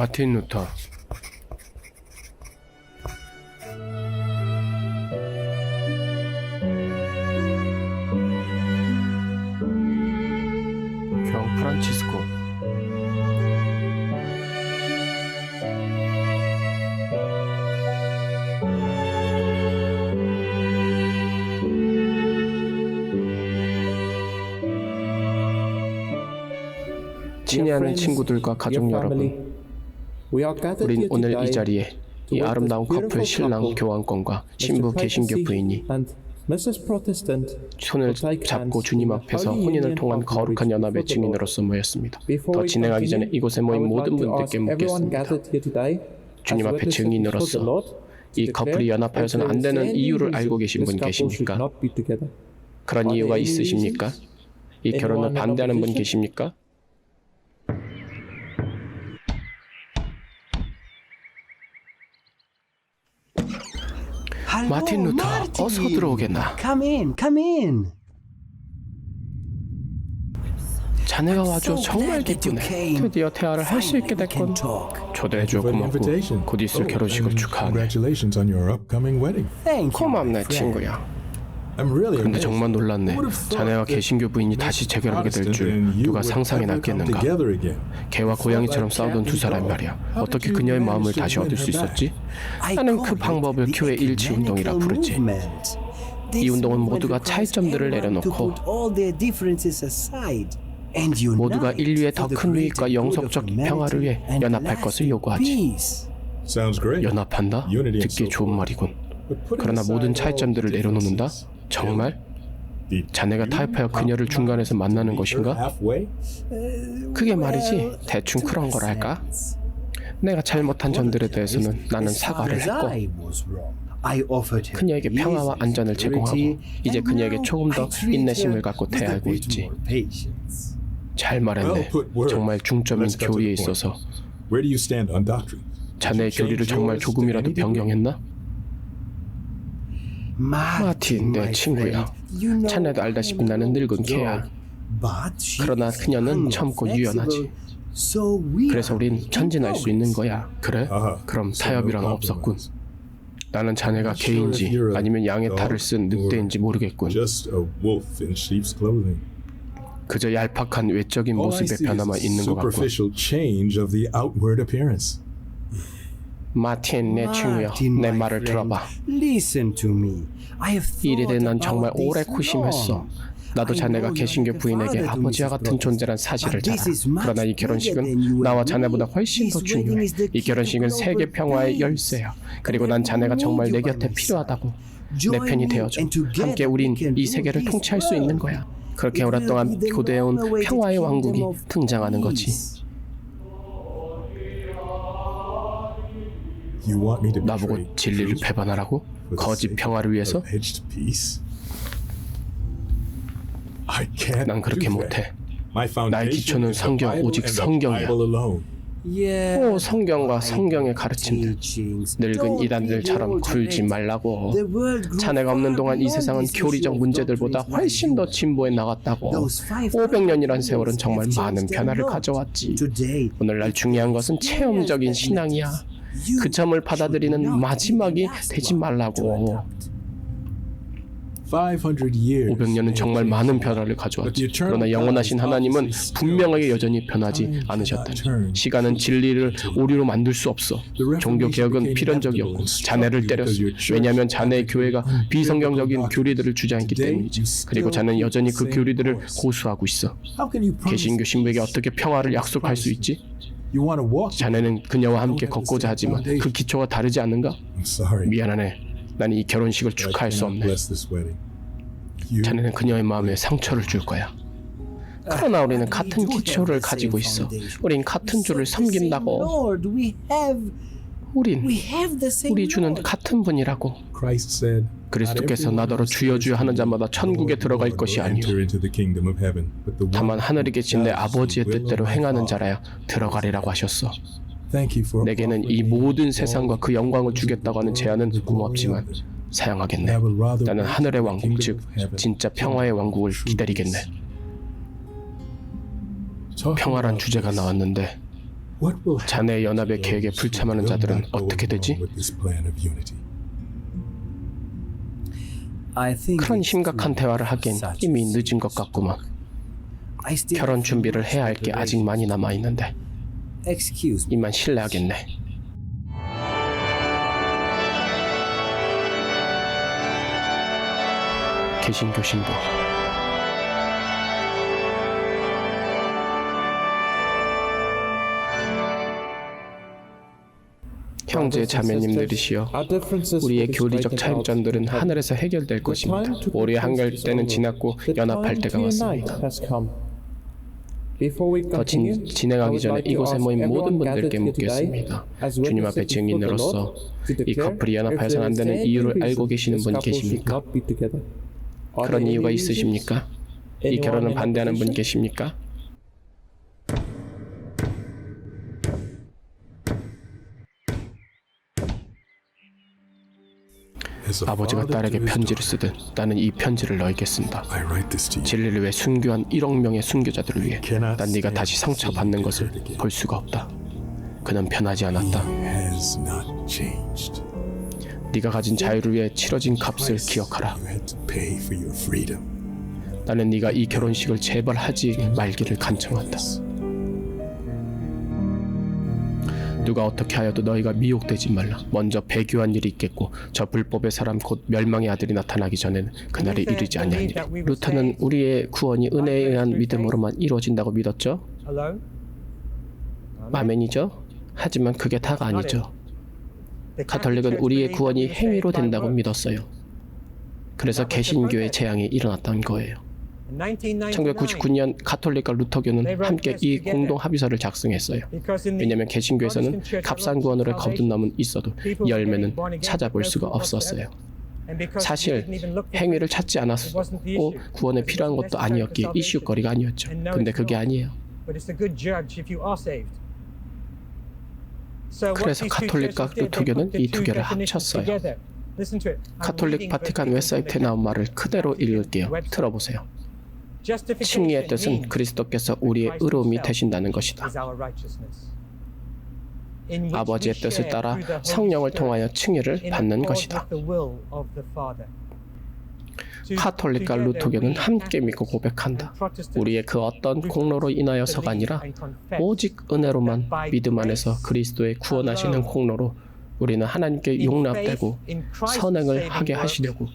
마틴 루터. 경 프란치스코. 친히 아는 친구들과 가족 여러분 우린 오늘 이 자리에 이 아름다운 커플 신랑 교환권과 신부 개신교 부인이 손을 잡고 주님 앞에서 혼인을 통한 거룩한 연합의 증인으로서 모였습니다. 더 진행하기 전에 이곳에 모인 모든 분들께 묻겠습니다. 주님 앞에 증인으로서 이 커플이 연합하여서는 안 되는 이유를 알고 계신 분 계십니까? 그런 이유가 있으십니까? 이 결혼을 반대하는 분 계십니까? 마틴 루터, 어서 들어오겠나? Come in, come in. 자네가 와줘 정말 기쁘네. 드디어 대화를 할 수 있게 됐군. 초대해줘 고맙고 곧 있을 결혼식을 축하하네. Congratulations on your upcoming wedding. Thank you. 고맙네 친구야. I'm really 근데 amazed. 정말 놀랐네. 자네와 개신교 부인이 다시 재결하게 될 줄 누가 상상이나 했겠는가? Together again. 개와 고양이처럼 싸우던 두 사람 말이야. 어떻게 그녀의 마음을 다시 얻을 수 있었지? 나는 그 방법을 교회 일치 운동이라 부르지. 이 운동은 모두가 차이점들을 내려놓고 모두가 인류의 더 큰 유익과 영속적 평화를 위해 연합할 것을 요구하지. 연합한다? 듣기 좋은. 말이군. 그러나 모든 차이점들을 내려놓는다? 정말? 자네가 타협하여 그녀를 중간에서 만나는 것인가? 그게 말이지 대충 그런 거랄까? 내가 잘못한 점들에 대해서는 나는 사과를 했고 그녀에게 평화와 안전을 제공하고 이제 그녀에게 조금 더 인내심을 갖고 대하고 있지. 잘 말했네. 정말 중점인 교리에. 있어서? 자네의 교리를 정말 조금이라도 변경했나? 마틴 내 친구야. 자네도 알다시피 나는 늙은 개야. 그러나 그녀는 젊고 유연하지. 그래서 우린 전진할 수 있는 거야. 그래? 그럼 타협이란 없었군. 나는 자네가 개인지 아니면 양의 탈을 쓴 늑대인지 모르겠군. 그저 얄팍한 외적인 is 변화만 있는 것 같군. 마틴 내 친구여, 내 말을 들어봐. Listen to me. I have 이 일에 thought 대해 난 정말 this 오래 고심했어. long. 나도 자네가 개신교 부인에게 아버지와. 같은 존재란 사실을 잘 알아. 그러나 이 결혼식은 나와 자네보다. 훨씬 더 중요해. 이 결혼식은 세계 평화의. 열쇠야. 그리고 난 자네가 정말 내 곁에 필요하다고. 내 편이 되어줘. 함께 우린 이 세계를 통치할 수 있는. 거야. 그렇게 오랫동안 long-awaited 평화의 왕국이 등장하는 거지. 나보고 진리를 배반하라고? 거짓 평화를 위해서? of edged peace? I can't 난 그렇게 못해. 나의 foundation 기초는 성경, 오직 성경이야. Bible alone. Yeah, 오, 성경과 성경의 가르침들. 늙은 이단들처럼 굴지 말라고. The world grew 자네가 없는 동안 이 세상은 교리적 문제들보다 훨씬 더 진보해 나갔다고. Those 500년이란 세월은 정말 많은 변화를. 가져왔지. Today, 오늘날 중요한 것은 체험적인 신앙이야. 그 점을 받아들이는 마지막이 되지 말라고. to adopt. 500 years. 500년은 정말 많은 변화를 가져왔지. 그러나 영원하신 하나님은 분명하게 여전히 변하지 않으셨다니. 시간은 진리를 오류로 만들 수 없어. 종교 개혁은 필연적이었고 자네를 때렸어. 왜냐하면 자네의 교회가 비성경적인 교리들을 주장했기 때문이지. 그리고 자네는 여전히 그 교리들을 고수하고 있어. 개신교 신부에게 어떻게 평화를 약속할 수 있지? You want to walk? 자네는 그녀와 함께 걷고자 하지만 그 기초가 다르지 않는가? 미안하네. 난이 결혼식을 축하할 수 없네. 자네는 그녀의 마음에 상처를 줄 거야. 그러나 우리는 같은 기초를 가지고 있어. 우린 같은 주를 섬긴다고. 우린 우리 주는. 같은 분이라고. 그리스도께서 "Not 나더러 주여 주여 하는 자마다 천국에 들어갈 것이 one 다만 하늘에 who 계신 내 아버지의 뜻대로 행하는 Father." 자라야 들어가리라고 하셨어. 내게는 이 모든 세상과 그 영광을 주겠다고 하는 제안은 고맙지만 사양하겠네. 나는 하늘의 왕국 즉 진짜 평화의 왕국을 기다리겠네. 평화란 주제가 나왔는데 자네 연합의 계획에 불참하는 자들은 어떻게 되지? 그런 심각한 대화를 하기엔 이미 늦은 것 같구만. 결혼 준비를 해야 할 게 아직 많이 남아 있는데. 이만 실례하겠네. 개신교 신부 형제 자매님들이시여 우리의 교리적 차이점들은 하늘에서 해결될 것입니다. 우리의 한갈 때는 지났고 연합할 때가 왔습니다. 더 진, 진행하기 전에 이곳에 모인 모든 분들께 묻겠습니다. 주님 앞에 증인으로서 이 커플이 연합해서는 안 되는 이유를 알고 계시는 분 계십니까? 그런 이유가 있으십니까? 이 결혼을 반대하는 분 계십니까? 아버지가 father 딸에게 편지를 쓰듯 나는 이 편지를 너에게 쓴다. 진리를 위해 순교한 1억 명의 순교자들을 위해 난 네가 다시 상처받는 것을 볼 수가 없다. 그는 변하지 않았다. 네가 가진 자유를 위해 치러진 값을 기억하라. 나는 네가 이 결혼식을 제발 하지 말기를 간청한다. 누가 어떻게 하여도 너희가 미혹되지 말라. 먼저 배교한 일이 있겠고 저 불법의 사람 곧 멸망의 아들이 나타나기 전에는 그날이 이르지 아니하니라. 루터는 우리의 구원이 은혜에 의한 믿음으로만 이루어진다고 믿었죠. 아멘이죠. 하지만 그게 다가 아니죠. 가톨릭은 우리의 구원이 행위로 된다고 믿었어요. 그래서 개신교의 재앙이 일어났던 거예요. 1999년 가톨릭과 루터교는 함께 이 공동 합의서를 작성했어요. 왜냐하면 개신교에서는 값싼 구원으로의 거듭남은 있어도 열매는 찾아볼 수가 없었어요. 사실 행위를 찾지 않았고 구원에 필요한 것도 아니었기에 이슈거리가 아니었죠. 근데 그게 아니에요. 그래서 가톨릭과 루터교는 이 두 개를 합쳤어요. 가톨릭 바티칸 웹사이트에 나온 말을 그대로 읽을게요. 들어보세요. 칭의의 뜻은 그리스도께서 우리의 의로움이 되신다는 것이다. 아버지의 뜻을 따라 성령을 통하여 칭의를 받는 것이다. 카톨릭과 루터교는 함께 믿고 고백한다. 우리의 그 어떤 공로로 인하여서가 아니라 오직 은혜로만 믿음 안에서 그리스도의 구원하시는 공로로 우리는 하나님께 용납되고 선행을 하게 하시려고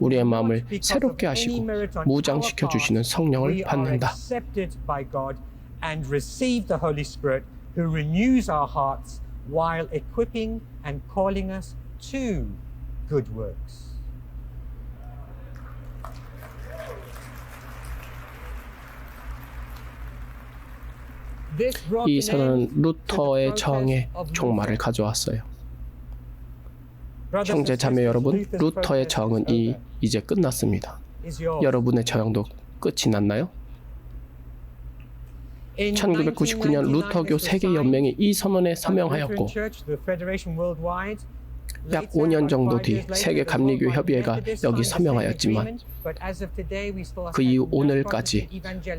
우리의 마음을 새롭게 하시고 무장시켜 주시는 성령을 받는다. 이 선언은 루터의 저항의 종말을 가져왔어요. 형제 자매 여러분, 루터의 저항은 이 이제 끝났습니다. 여러분의 저항도 끝이 났나요? 1999년 루터교 세계 연맹이 이 선언에 서명하였고 약 5년 정도 뒤 세계 감리교 협의회가 여기 서명하였지만 그 이후 오늘까지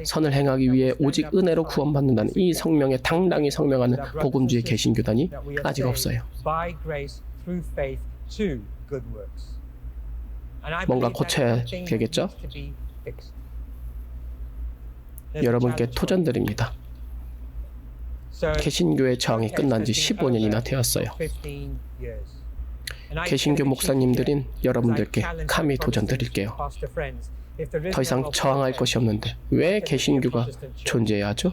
선을 행하기 위해 오직 은혜로 구원받는다는 이 성명에 당당히 성명하는 복음주의 개신교단이 아직 없어요. 뭔가 고쳐야 되겠죠? 여러분께 토전드립니다. 개신교의 저항이 끝난 지 15년이나 되었어요. 개신교 목사님들인 여러분들께 감히 도전드릴게요. 더 이상 저항할 것이 없는데 왜 개신교가 존재해야 하죠?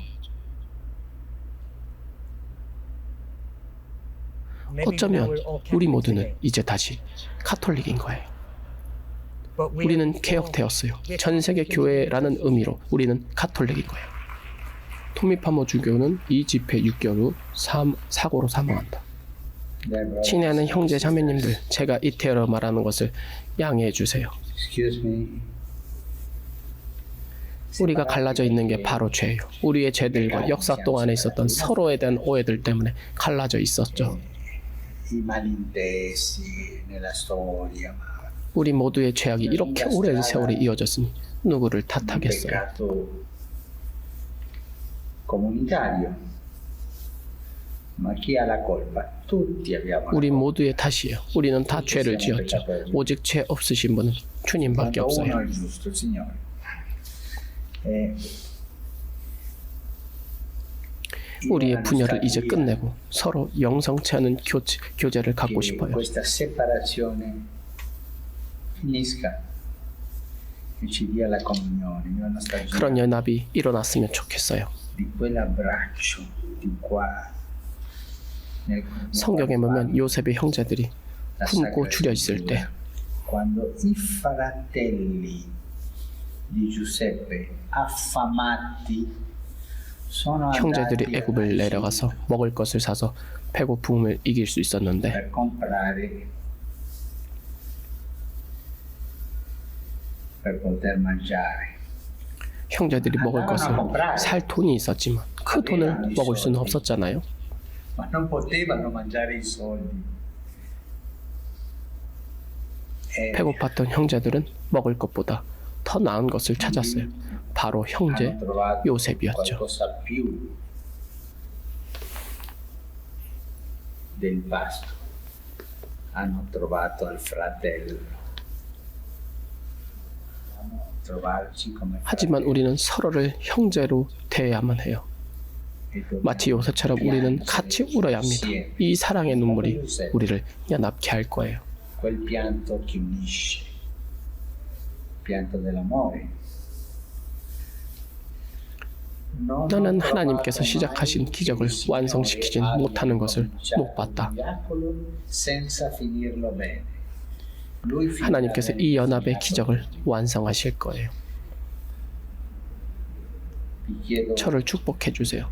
어쩌면 우리 모두는 이제 다시 카톨릭인 거예요. 우리는 개혁되었어요. 전 세계 교회라는 의미로 우리는 카톨릭인 거예요. 토미파모 주교는 이 집회 6개월 후 삼, 사고로 사망한다. 친애하는 형제 자매님들, 제가 이태어로 말하는 것을 양해해 주세요. 우리가 갈라져 있는 게 바로 죄예요. 우리의 죄들과 역사 동안에 있었던 서로에 대한 오해들 때문에 갈라져 있었죠. I malintesi nella storia, ma 우리 모두의 죄악이 이렇게 오랜 세월이 이어졌으니 누구를 탓하겠어요? 우리. 모두의 탓이에요. 우리는 다 죄를 지었죠. 오직 죄 없으신 분은 주님밖에 없어요. 우리의 분열을 이제 끝내고 서로 영성치 않은 교제, 교제를 갖고 싶어요. e 그런 연합이 일어났으면 좋겠어요. 성경에 보면 요셉의 형제들이 품고 줄여 있을 때 형제들이 애굽을 내려가서 먹을 것을 사서 배고픔을 이길 수 있었는데 형제들이 먹을 것을 살 돈이 있었지만 그 돈을 먹을 수는 없었잖아요. 배고팠던 형제들은 먹을 것보다 더 나은 것을 찾았어요. 바로 형제 요셉이었죠. 하지만 우리는 서로를 형제로 대해야만 해요. e 마치 요셉처럼 우리는 같이 울어야 합니다. 이 사랑의 눈물이 우리를 연합케 할 거예요. Trovato 하나님께서 시작하신 기적을 완성시키진 못하는 것을 못 봤다. 하나님께서 이 연합의. 기적을 완성하실 거예요. 저를 축복해 주세요.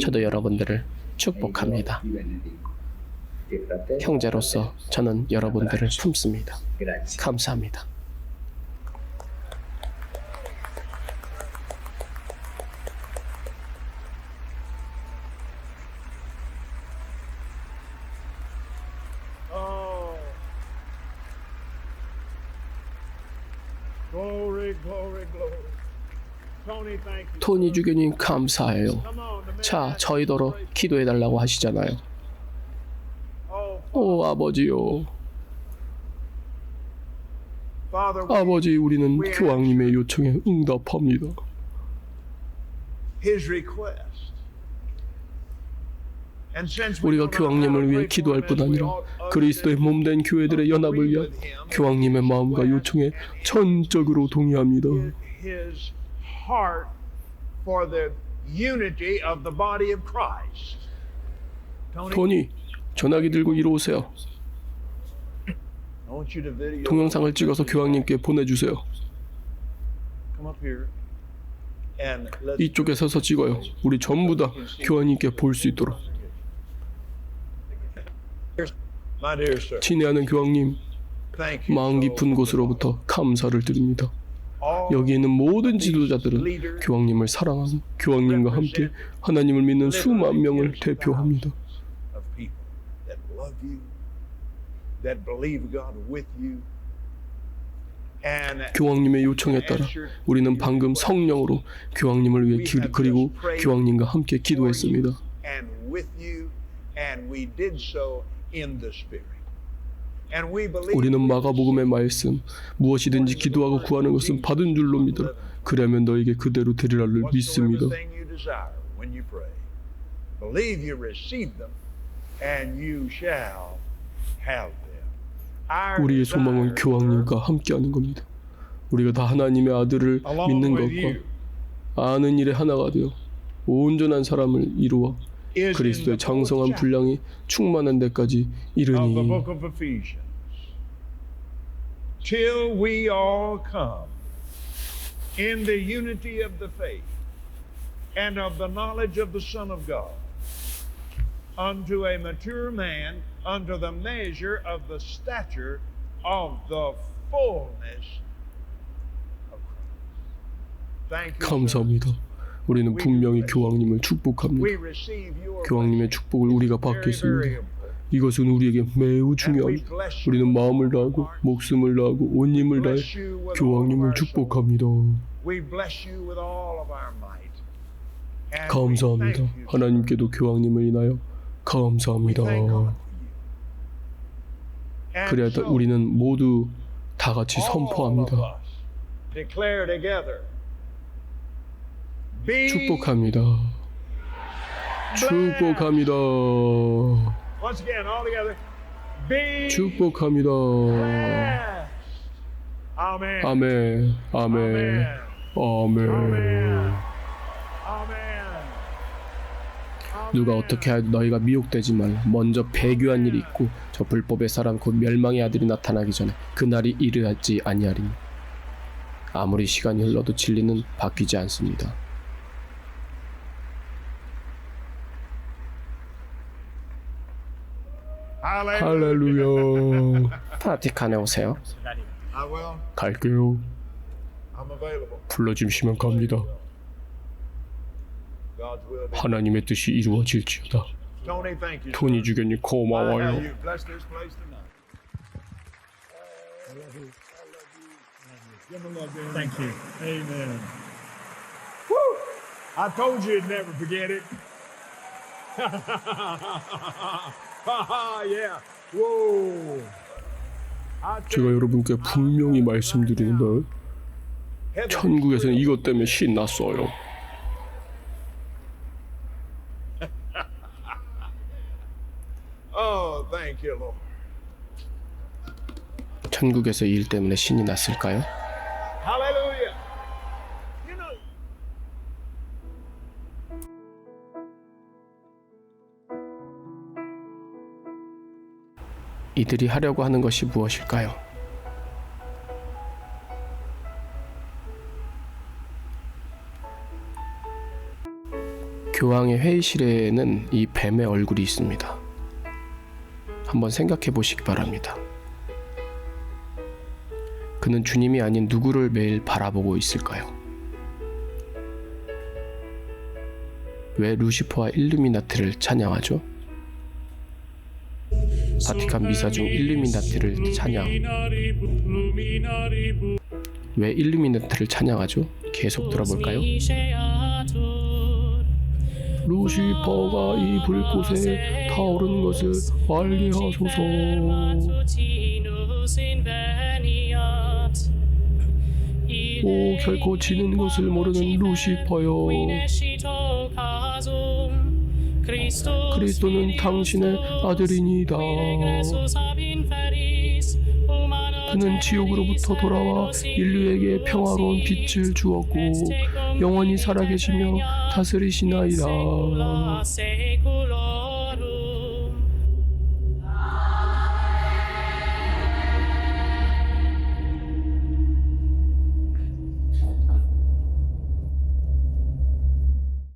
저도 여러분들을 e 축복합니다. E 형제로서 저는 여러분들을 품습니다. 감사합니다. Oh. Glory, glory, glory. Tony, thank you. 토니 주교님 감사해요. 자, 저희더러. 기도해 달라고 하시잖아요. Oh, 오 아버지요. 아버지 우리는 교황님의 요청에 응답합니다. 우리가 교황님을 위해 기도할 뿐 아니라 그리스도의 몸된 교회들의 연합을 위한 교황님의 마음과 요청에 전적으로 동의합니다. 토니 전화기 들고 이리 오세요. 동영상을 찍어서 교황님께 보내주세요. 이쪽에 서서 찍어요. 우리 전부 다 교황님께 볼 수 있도록. My dear sir, 친애하는 교황님, thank you. 마음 깊은 곳으로부터 감사를 드립니다. 여기 있는 모든 지도자들은 교황님을 사랑하고 교황님과 함께 하나님을 믿는 수만 명을 대표합니다. 교황님의 요청에 따라 우리는 방금 성령으로 교황님을 위해 기, 그리고 교황님과 함께 기도했습니다. 우리는 마가복음의 말씀 무엇이든지 기도하고 구하는 것은 받은 줄로 믿어라. 그러면 너에게 그대로 되리라를 믿습니다. 우리의 소망은 교황님과 함께하는 겁니다. 우리가 다 하나님의 아들을 믿는 것과 아는 일에 하나가 되어 온전한 사람을 이루어 그리스도의 fourth 장성한 chapter 분량이 충만한 데까지 of the 이르니 book of Ephesians. Till we all come in the unity of the faith and of the knowledge of the Son of God unto a mature man, unto the measure of the stature of the fullness of Christ. Thank you. sir. 감사합니다. 우리는 분명히 교황님을 축복합니다. 교황님의. 축복을 우리가 받겠습니다. 이것은 우리에게 매우 중요합니다. 우리는 마음을 다하고 목숨을 다하고 온 힘을 다해 교황님을. 축복합니다. 감사합니다. 하나님께도 교황님을 인하여 감사합니다. 그래야 우리는 모두 다 같이 선포합니다. 축복합니다. 축복합니다. Be 축복합니다. blessed. Amen. 아멘. 아멘. 아멘. Amen. 누가 어떻게 하여도 너희가 미혹되지 말라. 먼저 배교한 일이 있고 저 불법의 사람 곧 멸망의 아들이 나타나기 전에 그 날이 이르지 아니하리니. 아무리 시간이 흘러도 진리는 바뀌지 않습니다. 할렐루야. 바티칸에 오세요. I will. 갈게요. I'm available. 불러주시면 갑니다. God's will be. 하나님의 뜻이 이루어질지어다. Tony, thank you. 토니. 주교님 How 고마워요. you bless this place tonight. Thank you. Amen. Woo! I told you you'd never forget it. 제가 you, 여러분께 분명히 말씀드리는데 천국에서는 이것 때문에 신났어요. Oh. 천국에서 이 일 때문에 신이 났을까요? 이들이 하려고 하는 것이 무엇일까요? 교황의 회의실에는 이 뱀의 얼굴이 있습니다. 한번 생각해 보시기 바랍니다. 그는 주님이 아닌 누구를 매일 바라보고 있을까요? 왜 루시퍼와 일루미나트를 찬양하죠? 바티칸 미사 중 일루미나트를 찬양. 왜 일루미나트를 찬양하죠? 계속 들어볼까요? 루시퍼가 이 불꽃에 타오르는 것을 알게 하소서. 오 결코 지는 것을 모르는 루시퍼여. 그리스도는 당신의 아들이니다. 그는 지옥으로부터 돌아와 인류에게 평화로운 빛을 주었고 영원히 살아계시며 다스리시나이다.